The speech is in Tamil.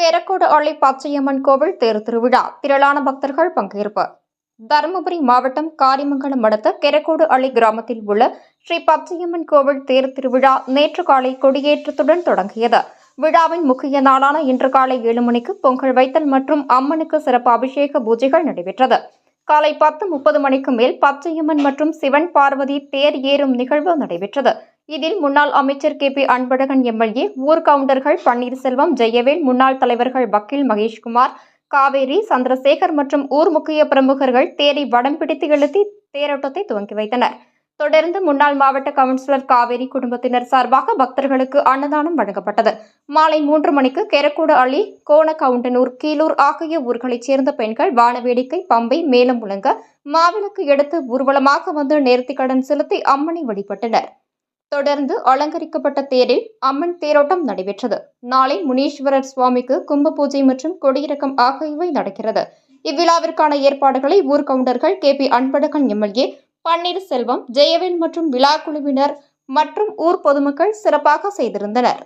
கெரக்கோடு அள்ளி பச்சையம்மன் கோவில் தேர் திருவிழா. திரளான பக்தர்கள் பங்கேற்பு. தருமபுரி மாவட்டம் காரிமங்கலம் அடுத்த கெரக்கோடு அள்ளி கிராமத்தில் உள்ள ஸ்ரீ பச்சையம்மன் கோவில் தேர் திருவிழா நேற்று காலை கொடியேற்றத்துடன் தொடங்கியது. விழாவின் முக்கிய நாளான இன்று காலை ஏழு மணிக்கு பொங்கல் வைத்தல் மற்றும் அம்மனுக்கு சிறப்பு அபிஷேக பூஜைகள் நடைபெற்றது. காலை பத்து முப்பது மணிக்கு மேல் பச்சையம்மன் மற்றும் சிவன் பார்வதி தேர் ஏறும் நிகழ்வு நடைபெற்றது. இதில் முன்னாள் அமைச்சர் கே பி அன்பழகன் எம்எல்ஏ ஊர் கவுண்டர்கள் பன்னீர்செல்வம் ஜெயவேல் முன்னாள் தலைவர்கள் வக்கீல் மகேஷ்குமார் காவேரி சந்திரசேகர் மற்றும் ஊர் முக்கிய பிரமுகர்கள் தேரை வடம் பிடித்து இழுத்தி தேரோட்டத்தை துவங்கி வைத்தனர். தொடர்ந்து முன்னாள் மாவட்ட கவுன்சிலர் காவேரி குடும்பத்தினர் சார்பாக பக்தர்களுக்கு அன்னதானம் வழங்கப்பட்டது. மாலை மூன்று மணிக்கு கெரக்கூட அள்ளி கோணகவுண்டனூர் கீழூர் ஆகிய ஊர்களைச் சேர்ந்த பெண்கள் வானவேடிக்கை பம்பை மேலம் முழங்க மாவிளக்கு எடுத்து ஊர்வலமாக வந்து நேர்த்திக்கடன் செலுத்தி அம்மனை வழிபட்டனர். தொடர்ந்து அலங்கரிக்கப்பட்ட தேரில் அம்மன் தேரோட்டம் நடைபெற்றது. நாளை முனீஸ்வரர் சுவாமிக்கு கும்ப பூஜை மற்றும் கொடியிறக்கம் ஆகியவை நடக்கிறது. இவ்விழாவிற்கான ஏற்பாடுகளை ஊர் கவுண்டர்கள் K. P. Anbazhagan MLA Panneerselvam Jayavel மற்றும் விழா குழுவினர் மற்றும் ஊர் பொதுமக்கள் சிறப்பாக செய்திருந்தனர்.